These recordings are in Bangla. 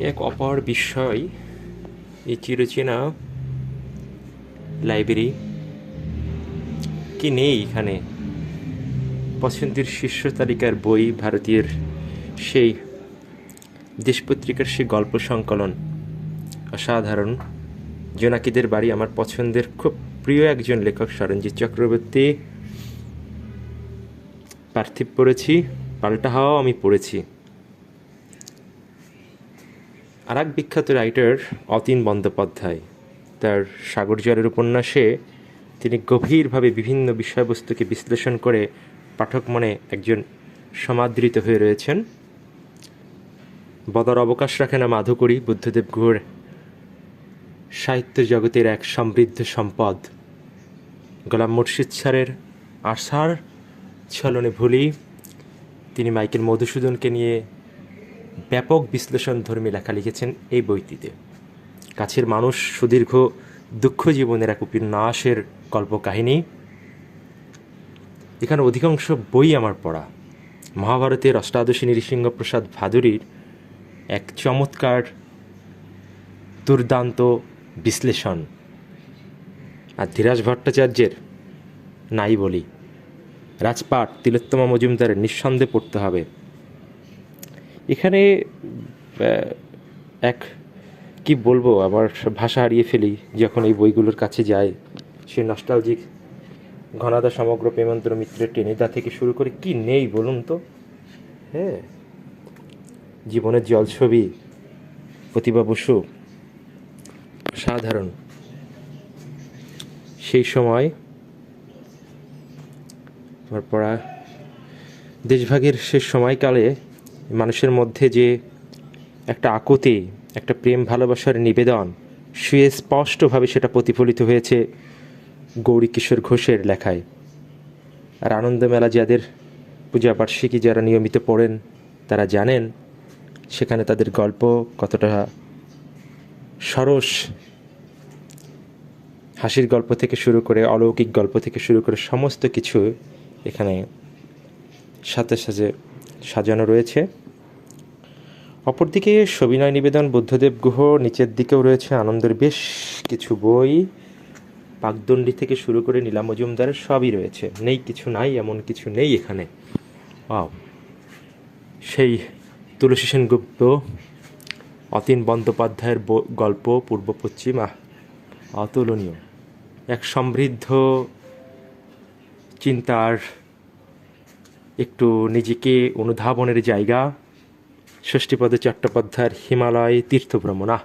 এক অপর বিষয় এই চিরচেনা লাইব্রেরি কি নেই এখানে? পছন্দের শীর্ষ তালিকার বই ভারতীয় সেই দেশপত্রিকার সেই গল্প সংকলন। অসাধারণ। জোনাকিদের বাড়ি আমার পছন্দের খুব প্রিয় একজন লেখক সরঞ্জিৎ চক্রবর্তী। পার্থিব পড়েছি, পাল্টা হাওয়াও আমি পড়েছি। আর এক বিখ্যাত রাইটার অতীন বন্দ্যোপাধ্যায়। তার সাগর জলের উপন্যাসে তিনি গভীরভাবে বিভিন্ন বিষয়বস্তুকে বিশ্লেষণ করে পাঠক মনে একজন সমাদৃত হয়ে রয়েছেন। বদার অবকাশ রাখে না মাধুকরী, বুদ্ধদেব গুহর সাহিত্য জগতের এক সমৃদ্ধ সম্পদ। গোলাম মুর্শিদ স্যারের আশার ছলনে ভুলি, তিনি মাইকেল মধুসূদনকে নিয়ে ব্যাপক বিশ্লেষণধর্মী লেখা লিখেছেন এই বইটিতে। কাছের মানুষ সুদীর্ঘ দুঃখ জীবনের এক উপন্যাসের কল্পকাহিনী। এখানে অধিকাংশ বই আমার পড়া। মহাভারতের অষ্টাদশী নৃসিংহ প্রসাদ ভাদুরীর এক চমৎকার দুর্দান্ত বিশ্লেষণ। আর ধীরাজ ভট্টাচার্যের নাই বলি। রাজপাট তিলোত্তমা মজুমদারের নিঃসন্দেহে পড়তে হবে। এখানে এক, কি বলব, আমার ভাষা হারিয়ে ফেলি যখন এই বইগুলোর কাছে যাই। সে নস্টালজিক ঘনাদা সমগ্র প্রেমান্তর মিত্রের টেনিদা থেকে শুরু করে কি নেই বলুন তো? হ্যাঁ জীবনের জলছবি, প্রতিভা বসু, সাধারণ। সেই সময় আমার পড়া দেশভাগের শেষ সময়কালে মানুষের মধ্যে যে একটা আকুতি, একটা প্রেম ভালোবাসার নিবেদন শুয়ে স্পষ্টভাবে সেটা প্রতিফলিত হয়েছে গৌরী কিশোর ঘোষের লেখায়। আর আনন্দমেলা যাদের পূজা বার্ষিকী যারা নিয়মিত পড়েন, তারা জানেন সেখানে তাদের গল্প কতটা সরস। হাসির গল্প থেকে শুরু করে অলৌকিক গল্প থেকে শুরু করে সমস্ত কিছু এখানে সাথে সাথে সাজানো রয়েছে। অপরদিকে সবিনয় নিবেদন বুদ্ধদেব গুহ, নিচের দিকেও রয়েছে আনন্দের বেশ কিছু বই। পাকদণ্ডী থেকে শুরু করে নীলা মজুমদারের সবই রয়েছে। নেই কিছু নাই, এমন কিছু নেই এখানে। সেই তুলসী সেনগুপ্ত, অতীন বন্দ্যোপাধ্যায়ের গল্প, পূর্ব পশ্চিম অতুলনীয়। এক সমৃদ্ধ চিন্তার একটু নিজেকে অনুধাবনের জায়গা। ষষ্ঠীপদ চট্টোপাধ্যায়ের হিমালয় তীর্থভ্রমণ। আহ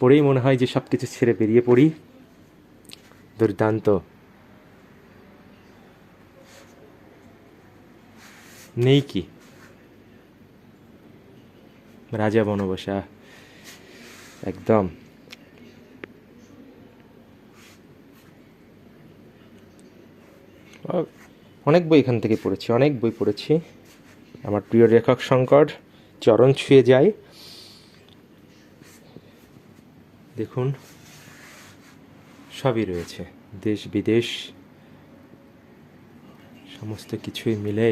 পড়েই মনে হয় যে সব কিছু ছেড়ে বেরিয়ে পড়ি। দুর্দান্ত। নেই কি? রাজা বনবসা। একদম। আহ, অনেক বই এখান থেকে পড়েছি, অনেক বই পড়েছি। আমার প্রিয় লেখক শঙ্কর, চরণ ছুঁয়ে যায়। দেখুন, সবই রয়েছে, দেশ, বিদেশ, সমস্ত কিছুই মিলে